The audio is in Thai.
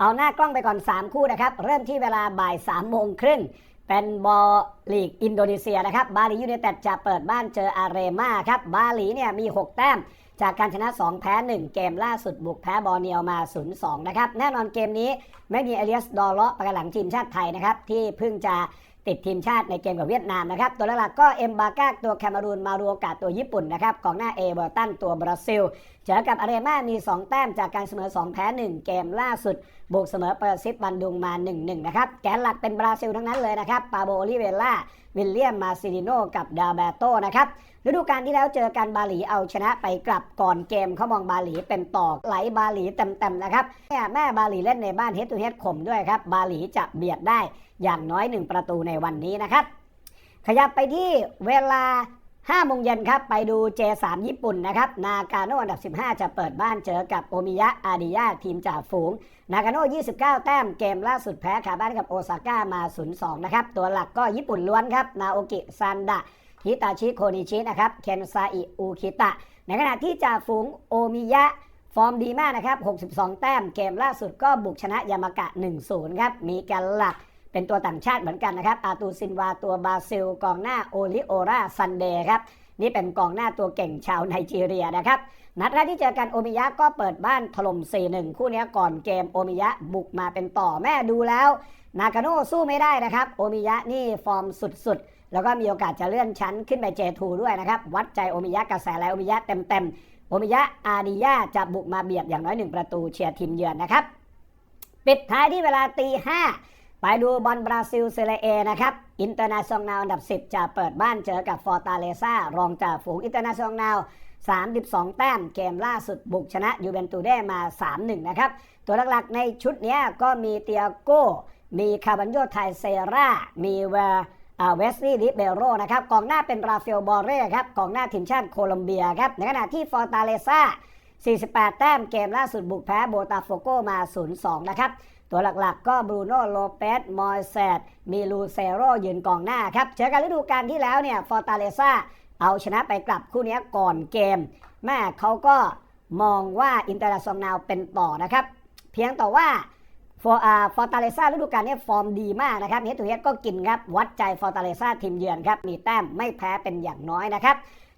เอาหน้ากล้องไปก่อน 3 คู่นะครับ เริ่มที่เวลาบ่าย3โมงครึ่งเป็นบอลลีกอินโดนีเซียนะครับ บาหลียูเนเต็ดจะเปิดบ้านเจออาเรมาครับ บาหลีเนี่ยมี 6 แต้ม จากการชนะ 2 แพ้ 1 เกมล่าสุดบุกแพ้บอร์เนียวมา 0-2 นะครับ แน่นอนเกมนี้ ไม่มีเอเลียสดอลเลาะประกันหลังทีมชาติไทยนะครับ ที่เพิ่งจะ ติดทีมชาติในเกมกับเวียดนามนะครับ ตัวหลักๆก็เอ็มบาก้าตัวแคมารูนมารูโอกาตัวญี่ปุ่นนะครับกองหน้าเอเวอร์ตันตัวบราซิล เจอกับอาร์เรมามี 2 แต้มจากการเสมอ 2 แพ้ 1 เกมล่าสุด บุกเสมอเปอร์ซิสบันดุงมา 1-1 นะครับ แกนหลักเป็นบราซิลทั้งนั้นเลยนะครับ ปาโบโอลิเวล่า วิลเลียมมาซิลิโนกับดาเบโตนะครับฤดูกาลที่แล้วเจอกันบาหลีเอาชนะไปกลับก่อนเกมเขามองบาหลีเป็นตอกไหลบาหลีเต็มๆนะครับแม่แม่บาหลีเล่นในบ้านเฮดตูเฮดข่มด้วยครับบาหลีจะเบียดได้อย่างน้อย 1 ประตูในวันนี้นะครับขยับไปที่เวลา 5โมงเย็นครับ ไปดู J3 ญี่ปุ่นนะครับ นากาโนอันดับ 15 จะเปิดบ้านเจอกับโอมิยะอาดิยาทีมจ่าฝูง นากาโน29 แต้มเกมล่าสุดแพ้ขาบ้านกับโอซาก้ามา 0-2 นะครับ ตัวหลักก็ญี่ปุ่นล้วนครับ นาโอกิซันดะฮิตาชิโคนิชินะครับ เคนซาอิอุคิตะ ในขณะที่จ่าฝูงโอมิยะฟอร์มดีมากนะครับ 62 แต้มเกมล่าสุดก็บุกชนะยามากะ 1-0 ครับ มีกันหลัก เป็นตัวต่างชาติเหมือนกันนะครับ อาตูซินวาตัวบราซิล กองหน้าโอลิโอราซันเดย์ครับ นี่เป็นกองหน้าตัวเก่งชาวไนจีเรียนะครับ นัดแรกที่เจอกันโอมิยะก็เปิดบ้านถล่ม 4-1 คู่นี้ก่อนเกมโอมิยะบุกมาเป็นต่อแม่ดูแล้ว นากาโน่สู้ไม่ได้นะครับ โอมิยะนี่ฟอร์มสุดๆแล้วก็มีโอกาสจะเลื่อนชั้นขึ้นไปเจทูด้วยนะครับ วัดใจโอมิยะกระแสแล้วโอมิยะเต็มๆ โอมิยะอาดิยาจะบุกมาเบียดอย่างน้อยหนึ่งประตูเชียร์ทีมเยือนนะครับ ปิดท้ายที่เวลาตีห้า ไปดูบอลบราซิลเซเรเอนะครับ อินเตอร์นาชั่นแนลอันดับ 10 จะเปิดบ้านเจอกับฟอร์ตาเลซ่ารองจากฝูงอินเตอร์นาชั่นแนล32 แต้มเกมล่าสุดบุกชนะยูเวนตูเด้มา 3-1 นะครับ ตัวหลักๆในชุดนี้ก็มีเตียโก้ มีคาบันโยไทเซรา มีเวเวสลีย์ลิเบโรนะครับกองหน้าเป็นราฟาเอลบอเร่ครับกองหน้าทีมชาติโคลอมเบียครับในขณะที่ฟอร์ตาเลซ่า 48 แต้มเกมล่าสุดบุกแพ้โบตาโฟโกมา 0-2 นะครับ ตัวหลักๆ ก็บรูโน่โลเปสมอยเซตมีลูเซโรยืนกองหน้าครับเจอกันฤดูกาลที่แล้วเนี่ยฟอร์ตาเลซ่าเอาชนะไปกลับคู่นี้ก่อนเกม แม่เขาก็มองว่าอินเตอร์ซองนาวเป็นต่อนะครับ เพียงแต่ว่าฟอร์อาฟอร์ตาเลซ่าฤดูกาลนี้ฟอร์มดีมากนะครับเฮตูเฮดก็กินครับ วัดใจฟอร์ตาเลซ่าทีมเยือนครับ มีแต้มไม่แพ้เป็นอย่างน้อยนะครับ